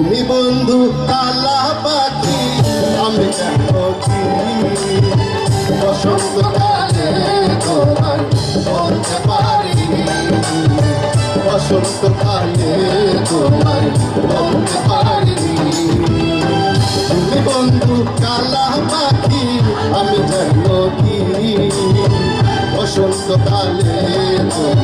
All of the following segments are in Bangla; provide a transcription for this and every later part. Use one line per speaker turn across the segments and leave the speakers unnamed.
তুমি বন্ধু কালা পাখি আমি বসন্তকালে তোমার তোমার বলতে পারি। তুমি বন্ধু কালা পাখি আমি জানো কি? বসন্তকালে তোমার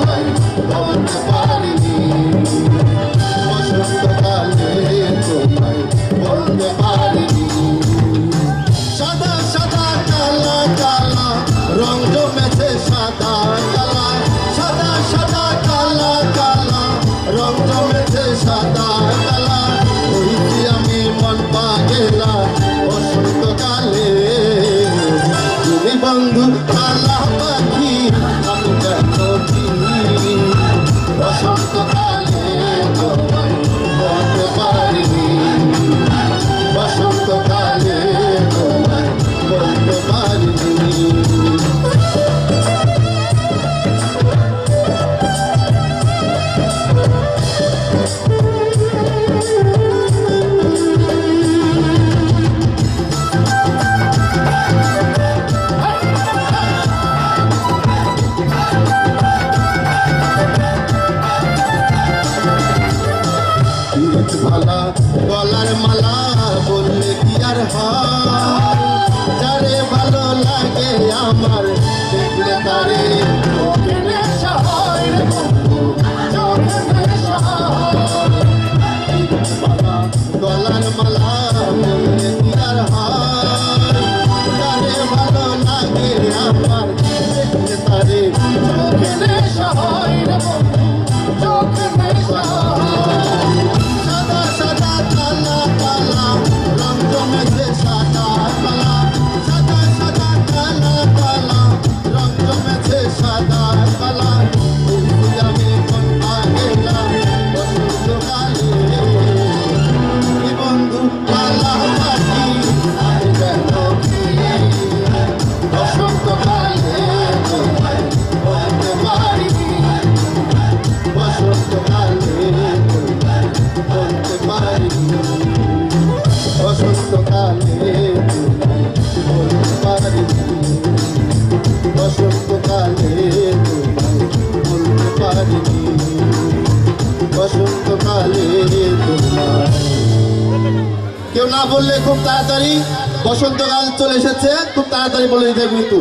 গলার মালা বললে কি আর হয়? বসন্তকালে বসন্তকালে বলতে পারিনি কেউ না বললে খুব তাড়াতাড়ি বসন্তকাল চলে এসেছে, খুব তাড়াতাড়ি বলে দিতে কিন্তু